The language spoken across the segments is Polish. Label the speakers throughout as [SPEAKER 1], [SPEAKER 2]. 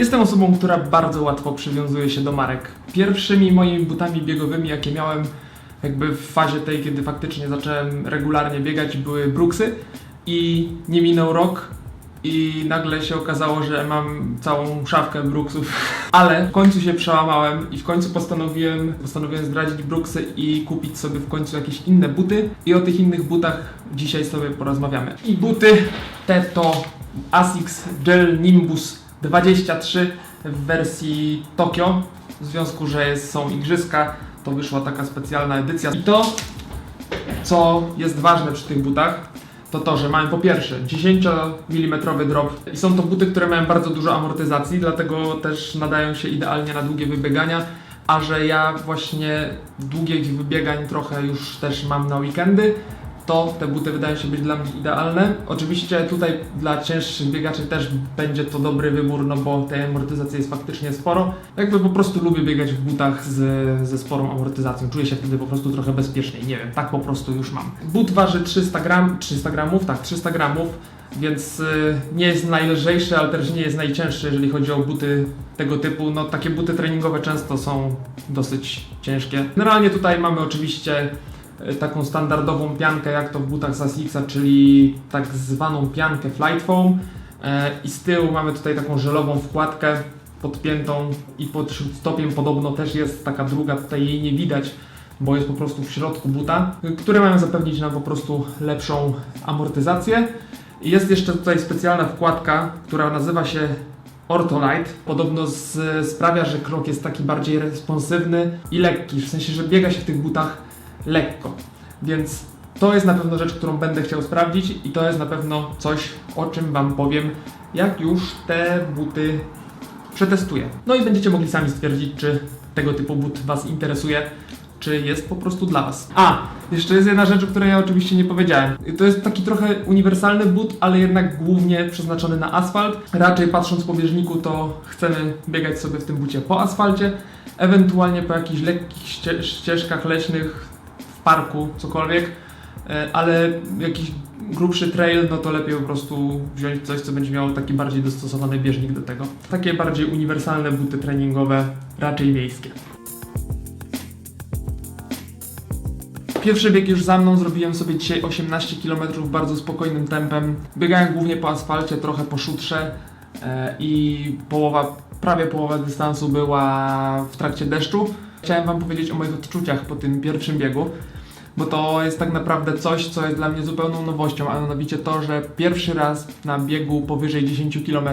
[SPEAKER 1] Jestem osobą, która bardzo łatwo przywiązuje się do marek. Pierwszymi moimi butami biegowymi, jakie miałem jakby w fazie tej, kiedy faktycznie zacząłem regularnie biegać, były Brooksy i nie minął rok i nagle się okazało, że mam całą szafkę Brooksów. Ale w końcu się przełamałem i w końcu postanowiłem, postanowiłem zdradzić Brooksy i kupić sobie w końcu jakieś inne buty. I o tych innych butach dzisiaj sobie porozmawiamy. I buty te to Asics Gel Nimbus 23 w wersji Tokio. W związku, że są igrzyska, to wyszła taka specjalna edycja. I to, co jest ważne przy tych butach, to to, że mają po pierwsze 10 mm drop i są to buty, które mają bardzo dużo amortyzacji, dlatego też nadają się idealnie na długie wybiegania, a że ja właśnie długich wybiegań trochę już też mam na weekendy, to te buty wydają się być dla mnie idealne. Oczywiście tutaj dla cięższych biegaczy też będzie to dobry wybór, no bo tej amortyzacji jest faktycznie sporo. Jakby po prostu lubię biegać w butach z, ze sporą amortyzacją. Czuję się wtedy po prostu trochę bezpieczniej. Nie wiem, tak po prostu już mam. But waży 300 gram, 300 gramów, tak, 300 gramów. Więc y, nie jest najlżejszy, ale też nie jest najcięższy, jeżeli chodzi o buty tego typu. No takie buty treningowe często są dosyć ciężkie. Generalnie tutaj mamy oczywiście taką standardową piankę, jak to w butach z Asics, czyli tak zwaną piankę Flight Foam. E, I z tyłu mamy tutaj taką żelową wkładkę podpiętą i pod stopiem podobno też jest taka druga, tutaj jej nie widać, bo jest po prostu w środku buta, które mają zapewnić nam po prostu lepszą amortyzację. Jest jeszcze tutaj specjalna wkładka, która nazywa się Ortolite. Podobno z, sprawia, że krok jest taki bardziej responsywny i lekki, w sensie, że biega się w tych butach lekko. Więc to jest na pewno rzecz, którą będę chciał sprawdzić i to jest na pewno coś, o czym Wam powiem, jak już te buty przetestuję. No i będziecie mogli sami stwierdzić, czy tego typu but Was interesuje, czy jest po prostu dla Was. A, jeszcze jest jedna rzecz, o której ja oczywiście nie powiedziałem. To jest taki trochę uniwersalny but, ale jednak głównie przeznaczony na asfalt. Raczej patrząc po bieżniku, to chcemy biegać sobie w tym bucie po asfalcie, ewentualnie po jakichś lekkich ście- ścieżkach leśnych, parku, cokolwiek. E, ale jakiś grubszy trail, no to lepiej po prostu wziąć coś, co będzie miało taki bardziej dostosowany bieżnik do tego. Takie bardziej uniwersalne buty treningowe, raczej miejskie. Pierwszy bieg już za mną, zrobiłem sobie dzisiaj 18 km bardzo spokojnym tempem. Biegałem głównie po asfalcie, trochę po szutrze e, i połowa, prawie połowa dystansu była w trakcie deszczu. Chciałem Wam powiedzieć o moich odczuciach po tym pierwszym biegu, bo to jest tak naprawdę coś, co jest dla mnie zupełną nowością, a mianowicie to, że pierwszy raz na biegu powyżej 10 km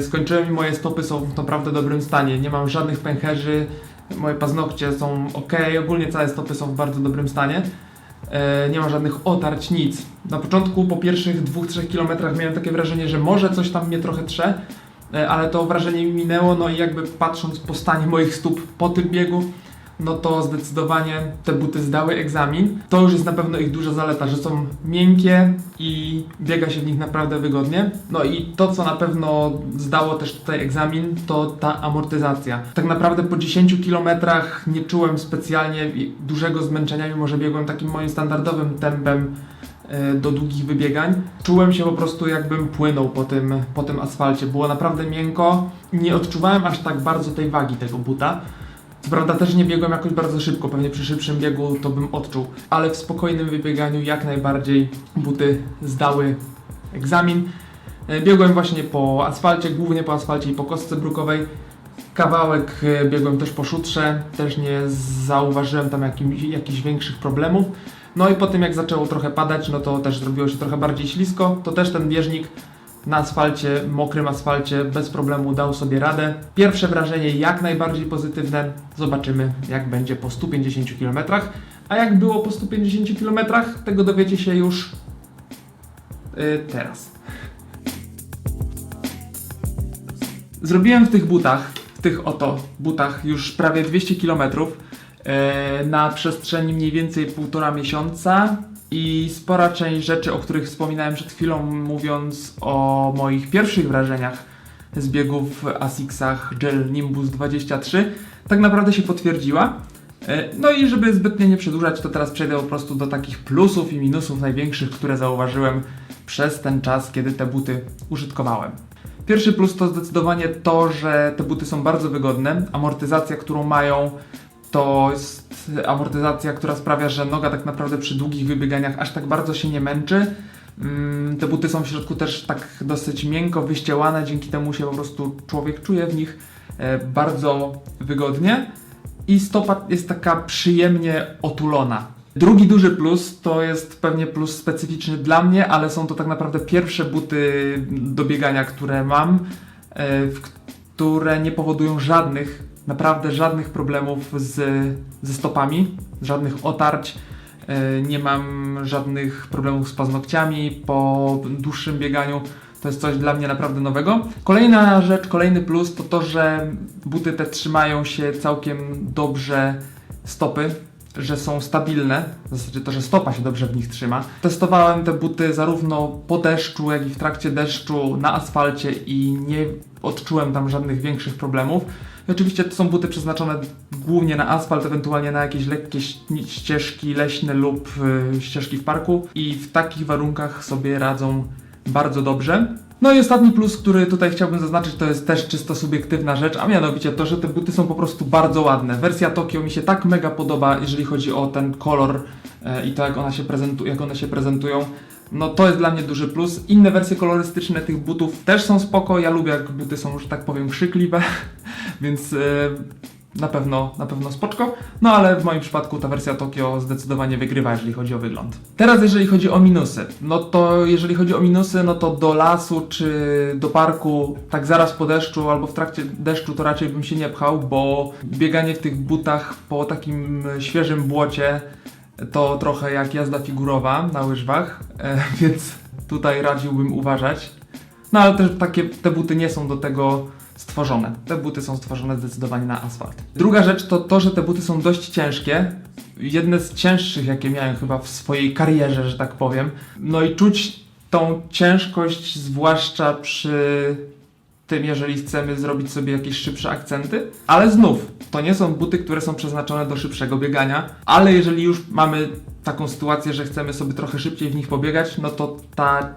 [SPEAKER 1] skończyłem i moje stopy są w naprawdę dobrym stanie. Nie mam żadnych pęcherzy, moje paznokcie są ok, ogólnie całe stopy są w bardzo dobrym stanie. E, nie ma żadnych otarć, nic. Na początku, po pierwszych 2-3 kilometrach miałem takie wrażenie, że może coś tam mnie trochę trze, ale to wrażenie mi minęło, no i jakby patrząc po stanie moich stóp po tym biegu, no to zdecydowanie te buty zdały egzamin. To już jest na pewno ich duża zaleta, że są miękkie i biega się w nich naprawdę wygodnie. No i to, co na pewno zdało też tutaj egzamin, to ta amortyzacja. Tak naprawdę po 10 kilometrach nie czułem specjalnie dużego zmęczenia, mimo że biegłem takim moim standardowym tempem e, do długich wybiegań. Czułem się po prostu jakbym płynął po tym, po tym asfalcie. Było naprawdę miękko. Nie odczuwałem aż tak bardzo tej wagi tego buta. Co prawda też nie biegłem jakoś bardzo szybko, pewnie przy szybszym biegu to bym odczuł, ale w spokojnym wybieganiu jak najbardziej buty zdały egzamin. E, Biegłem właśnie po asfalcie, głównie po asfalcie i po kostce brukowej. Kawałek e, biegłem też po szutrze, też nie zauważyłem tam jakichś większych problemów. No i po tym jak zaczęło trochę padać, no to też zrobiło się trochę bardziej ślisko, to też ten bieżnik na asfalcie, mokrym asfalcie bez problemu dał sobie radę. Pierwsze wrażenie jak najbardziej pozytywne. Zobaczymy jak będzie po 150 km. A jak było po 150 km, tego dowiecie się już yy, teraz. Zrobiłem w tych butach, w tych oto butach już prawie 200 km e, na przestrzeni mniej więcej półtora miesiąca i spora część rzeczy, o których wspominałem przed chwilą, mówiąc o moich pierwszych wrażeniach z biegów w Asicsach Gel Nimbus 23, tak naprawdę się potwierdziła. E, No i żeby zbytnio nie przedłużać, to teraz przejdę po prostu do takich plusów i minusów największych, które zauważyłem przez ten czas, kiedy te buty użytkowałem. Pierwszy plus to zdecydowanie to, że te buty są bardzo wygodne. Amortyzacja, którą mają, to jest amortyzacja, która sprawia, że noga tak naprawdę przy długich wybieganiach aż tak bardzo się nie męczy. Mm, Te buty są w środku też tak dosyć miękko wyścielane, dzięki temu się po prostu człowiek czuje w nich e, bardzo wygodnie i stopa jest taka przyjemnie otulona. Drugi duży plus to jest pewnie plus specyficzny dla mnie, ale są to tak naprawdę pierwsze buty do biegania, które mam, e, które nie powodują żadnych, naprawdę żadnych problemów z, ze stopami, żadnych otarć. E, Nie mam żadnych problemów z paznokciami po dłuższym bieganiu. To jest coś dla mnie naprawdę nowego. Kolejna rzecz, kolejny plus to to, że buty te trzymają się całkiem dobrze stopy, że są stabilne, w zasadzie to, że stopa się dobrze w nich trzyma. Testowałem te buty zarówno po deszczu, jak i w trakcie deszczu na asfalcie i nie odczułem tam żadnych większych problemów. Oczywiście to są buty przeznaczone głównie na asfalt, ewentualnie na jakieś lekkie ści- ścieżki leśne lub y, ścieżki w parku i w takich warunkach sobie radzą bardzo dobrze. No i ostatni plus, który tutaj chciałbym zaznaczyć, to jest też czysto subiektywna rzecz, a mianowicie to, że te buty są po prostu bardzo ładne. Wersja Tokio mi się tak mega podoba, jeżeli chodzi o ten kolor e, i to, jak, ona się jak one się prezentują. No to jest dla mnie duży plus. Inne wersje kolorystyczne tych butów też są spoko. Ja lubię, jak buty są, że tak powiem, krzykliwe, więc e, na pewno, na pewno spoczko. No ale w moim przypadku ta wersja Tokio zdecydowanie wygrywa, jeżeli chodzi o wygląd. Teraz jeżeli chodzi o minusy, no to jeżeli chodzi o minusy, no to do lasu czy do parku tak zaraz po deszczu albo w trakcie deszczu to raczej bym się nie pchał, bo bieganie w tych butach po takim świeżym błocie to trochę jak jazda figurowa na łyżwach, e, więc tutaj radziłbym uważać. No ale też takie te buty nie są do tego stworzone. Te buty są stworzone zdecydowanie na asfalt. Druga rzecz to to, że te buty są dość ciężkie. Jedne z cięższych, jakie miałem chyba w swojej karierze, że tak powiem. No i czuć tą ciężkość, zwłaszcza przy tym, jeżeli chcemy zrobić sobie jakieś szybsze akcenty. Ale znów, to nie są buty, które są przeznaczone do szybszego biegania, ale jeżeli już mamy taką sytuację, że chcemy sobie trochę szybciej w nich pobiegać, no to ta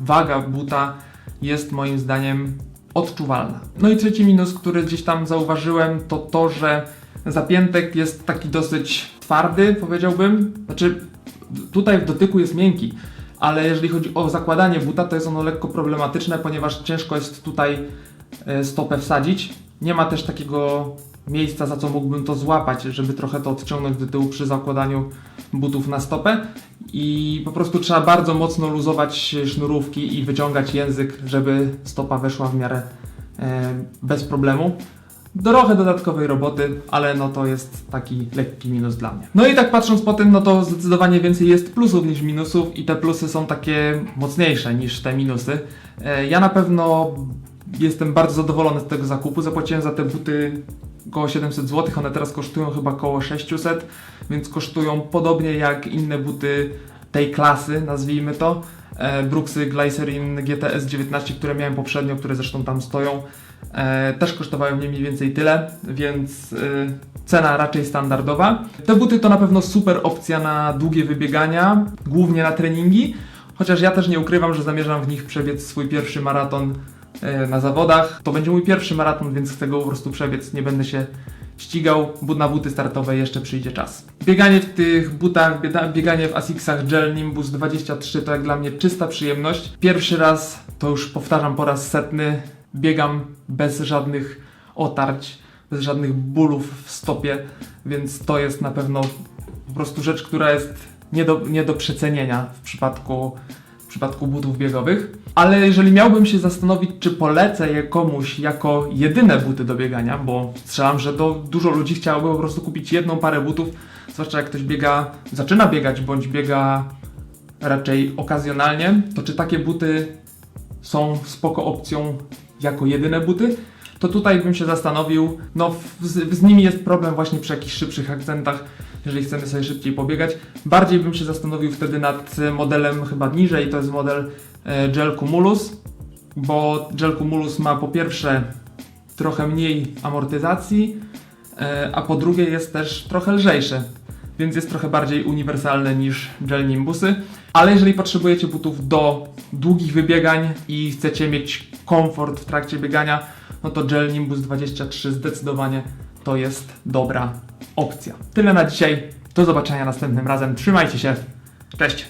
[SPEAKER 1] waga buta jest moim zdaniem odczuwalna. No i trzeci minus, który gdzieś tam zauważyłem, to to, że zapiętek jest taki dosyć twardy, powiedziałbym. Znaczy, tutaj w dotyku jest miękki, ale jeżeli chodzi o zakładanie buta, to jest ono lekko problematyczne, ponieważ ciężko jest tutaj e, stopę wsadzić. Nie ma też takiego miejsca, za co mógłbym to złapać, żeby trochę to odciągnąć do tyłu przy zakładaniu butów na stopę i po prostu trzeba bardzo mocno luzować sznurówki i wyciągać język, żeby stopa weszła w miarę e, bez problemu. Trochę dodatkowej roboty, ale no to jest taki lekki minus dla mnie. No i tak patrząc po tym, no to zdecydowanie więcej jest plusów niż minusów i te plusy są takie mocniejsze niż te minusy. E, ja na pewno jestem bardzo zadowolony z tego zakupu. Zapłaciłem za te buty około 700 zł, one teraz kosztują chyba około 600, więc kosztują podobnie jak inne buty tej klasy, nazwijmy to. E, Brooksy Glycerin GTS 19, które miałem poprzednio, które zresztą tam stoją, e, też kosztowały mnie mniej więcej tyle, więc e, cena raczej standardowa. Te buty to na pewno super opcja na długie wybiegania, głównie na treningi, chociaż ja też nie ukrywam, że zamierzam w nich przebiec swój pierwszy maraton na zawodach. To będzie mój pierwszy maraton, więc chcę go po prostu przebiec, nie będę się ścigał, na buty startowe jeszcze przyjdzie czas. Bieganie w tych butach, bieganie w Asicsach Gel Nimbus 23 to jak dla mnie czysta przyjemność. Pierwszy raz, to już powtarzam po raz setny, biegam bez żadnych otarć, bez żadnych bólów w stopie, więc to jest na pewno po prostu rzecz, która jest nie do, nie do przecenienia w przypadku, przypadku butów biegowych. Ale jeżeli miałbym się zastanowić, czy polecę je komuś jako jedyne buty do biegania, bo strzelam, że do, dużo ludzi chciałoby po prostu kupić jedną parę butów, zwłaszcza jak ktoś biega, zaczyna biegać bądź biega raczej okazjonalnie, to czy takie buty są spoko opcją jako jedyne buty? To tutaj bym się zastanowił. No, z, z nimi jest problem właśnie przy jakichś szybszych akcentach, jeżeli chcemy sobie szybciej pobiegać. Bardziej bym się zastanowił wtedy nad e, modelem chyba niżej, to jest model e, Gel Cumulus, bo Gel Cumulus ma po pierwsze trochę mniej amortyzacji, e, a po drugie jest też trochę lżejsze, więc jest trochę bardziej uniwersalny niż Gel Nimbusy. Ale jeżeli potrzebujecie butów do długich wybiegań i chcecie mieć komfort w trakcie biegania, no to Gel Nimbus 23 zdecydowanie to jest dobra opcja. Tyle na dzisiaj. Do zobaczenia następnym razem. Trzymajcie się. Cześć.